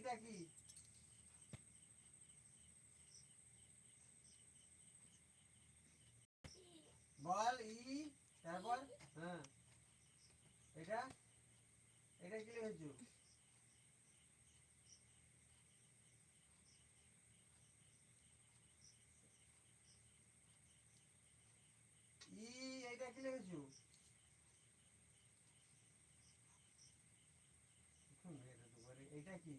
এইটা কি? বল, ই, তারপর? হ্যাঁ। এটা? এটা কি লিখেছো ই, এটা কি লিখেছো এটা এটা কি?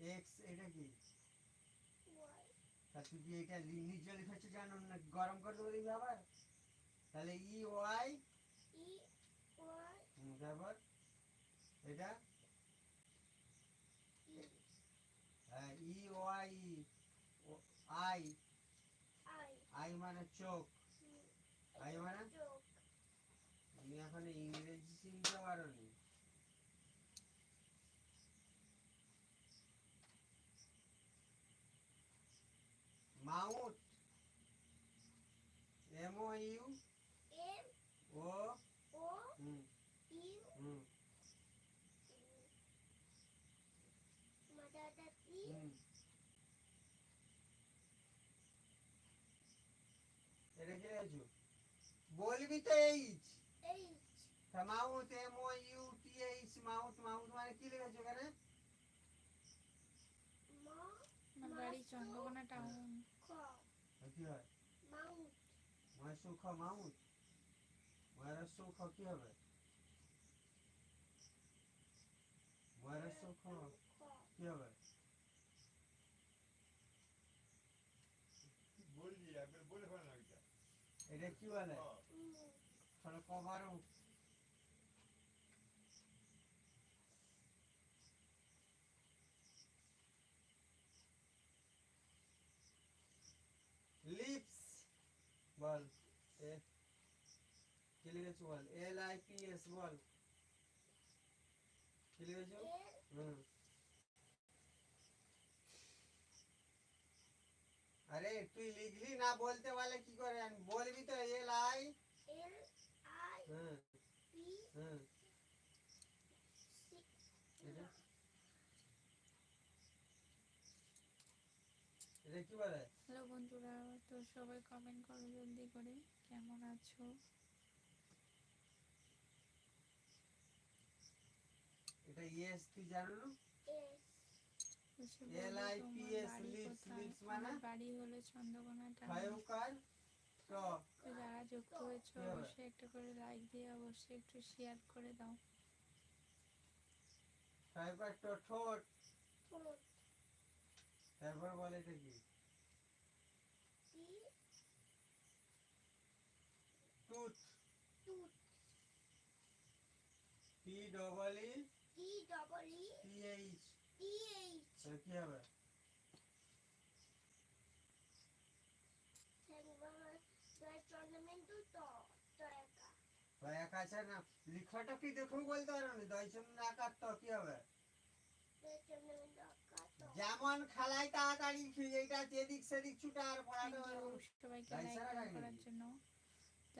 এক্স এটা কি? তা তুই কি এটা জানো না? গরম করে দেবো দেখবি আবার তাহলে ই ওয়াই তারপর? এটা? হ্যাঁ ই ওয়াই আই আই মানে চোখ। আই মানে? আমি এখন ইংরেজি চিনতে পারোনি mouth M O U O হুম হুম হুম এটা কি লিখেছো বলবি তো এইচ তা mouth M O U T H mouth mouth মানে কি লিখেছো এখানে আমার বাড়ি চন্দ্রকোনা টাউন কি হয় ময় সুখ মাউথ ময়ের সুখ কি হবে ময়ের সুখ কি হবে বললি একবার বলে ফেলে না ওইটা এটা কি বলে তাহলে কভার লিপস বল এ কি লিখেছো বল? এল আই পি এস বল। কি লিখেছো? হুম। আরে তুই লিখলি না বলতে পারলে কি করে? বলবি তো এল আই হুম। হুম। এটা? এটা কি বলে? হ্যালো বন্ধুরা তো সবাই কমেন্ট করো জলদি করে। আছো? এটা ইয়েস তুই জানো? Lips, কোথায়? lips মানে? বাড়ি হলো চন্দ্রকোনা ট তো যারা যুক্ত হয়েছে অবশ্যই একটা করে লাইক দিয়ে অবশ্যই একটু শেয়ার করে দাও। ফাইভ ট ঠোঁট। তারপর বলে এটা কি? Tooth T double E T H তাহলে কি হবে? ভাই একা আছে না? লিখাটা কি দেখুন বলতে পারো না? দশজন একার তো কি হবে? যেমন খালাই তাড়াতাড়ি এইটা যেদিক সেদিক ছুটা আর পড়াতে পারব সবাইকে লাইক করার জন্য।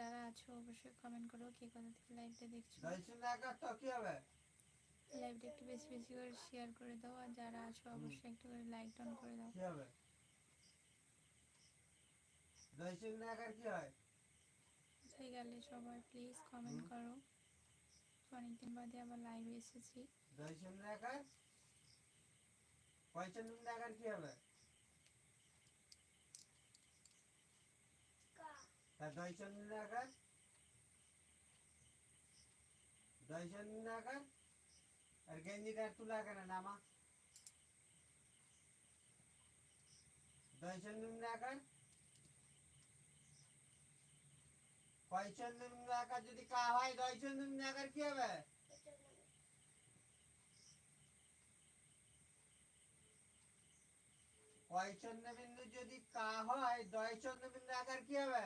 যারা আছো অবশ্যই কমেন্ট করো কে কোথা থেকে লাইভটা দেখছ। লাইভটা একটু বেশি বেশি করে শেয়ার করে দাও আর যারা আছো অবশ্যই একটু করে লাইক ডাউন করে দাও। হয়ে? গেলে সবাই প্লিজ কমেন্ট করো। অনেকদিন বাদে আবার লাইভে এসেছি। একার কি হবে? তা দশজন একার দশজন একার আর গেঞ্জিটা তুলা কেন নামা? দশজন একার পঁয়চন্দ্র একার যদি কা হয় দশজন একার কি হবে? কয় চন্দ্রবিন্দু যদি কা হয় দয় চন্দ্রবিন্দু আকার কি হবে?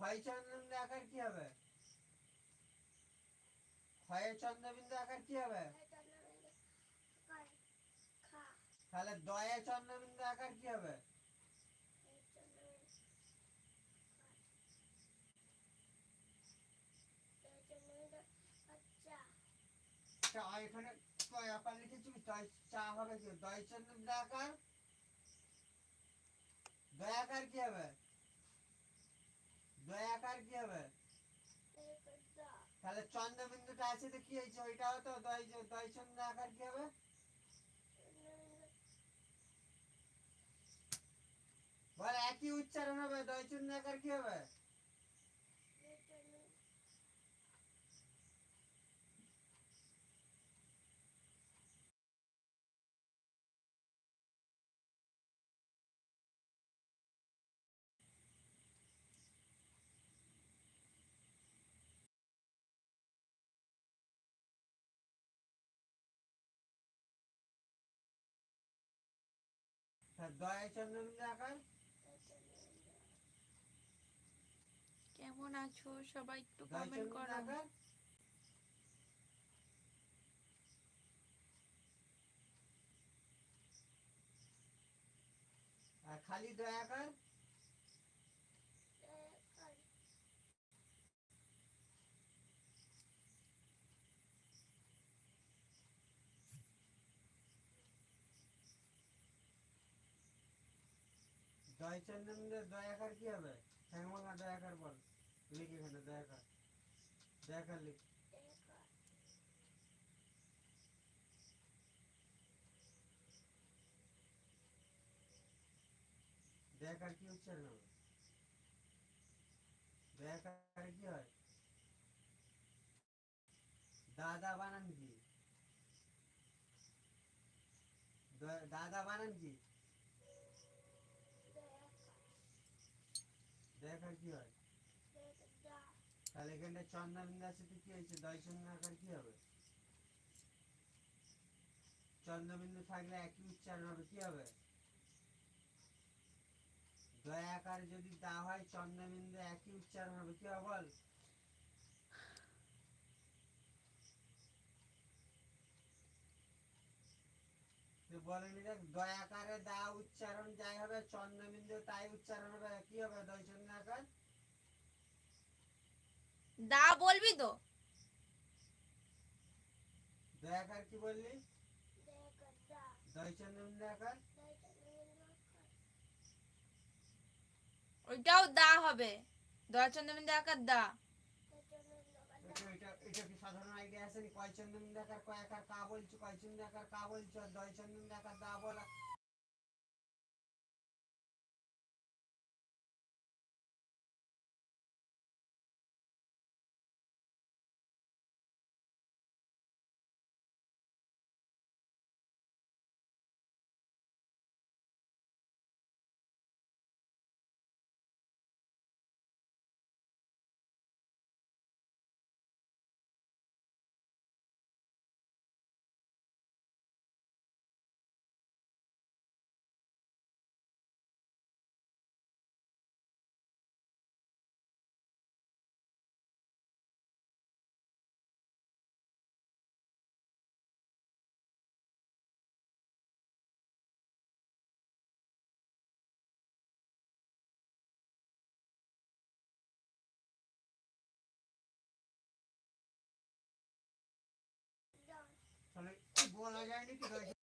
ক্ষয় চন্দ্রবিন্দু আকার কি হবে? ক্ষয়ের আকার কি হবে? তাহলে দয়ে চন্দ্রবিন্দু আকার কি হবে? চা এখানে চা হবে কি? দয় চন্দ্রবিন্দু আকার? দয়াকার কি হবে? দয়াকার কি হবে? তাহলে চন্দ্রবিন্দুটা আছে তো কি হয়েছে? ওইটাও তো দয়, দয়চন্দ্র আকার কি হবে? বল, একই উচ্চারণ হবে, দয়চন্দ্র আকার কি হবে? কেমন আছো? সবাই একটু কমেন্ট করো। খালি দয়া আর খালি দয়াকার দয়চন্দনের দয়াকার কি হবে? ঠ্যাংমাঙ্গা দয়াকার বল। লিখ এখানে দয়াকার দয়াকার লিখ। দয়াকার কি উচ্চারণ হবে? দয়াকার কি হয়? দাদা বানান কি? দাদা বানান কি? দয়াকার কি হয়? তাহলে এখানটা চন্দ্রবিন্দু আছে কি হয়েছে? দয় আকার কি হবে? চন্দ্রবিন্দু থাকলে একই উচ্চারণ হবে, কি হবে? দয়াকার যদি দা হয়, চন্দ্রবিন্দু একই উচ্চারণ হবে, কি হবে বল? দয়াকারে দা উচ্চারণ যাই হবে চন্দ্রবিন্দু তাই উচ্চারণ হবে কি হবে দয় আকার দা বলবি তো। দয়াকার কি বললি? দয় আকার ওইটাও দা হবে। দয়াচন্দ্রবিন্দু আকার দা। এটা এটা কি সাধারণ আইডিয়া আছে কয় চন্দন দেখার, কয় একার কা বলছো কয় চন্দন দেখার কা বলছো দয় চন্দন দেখার দা বলা বলা যায়নি কি দয়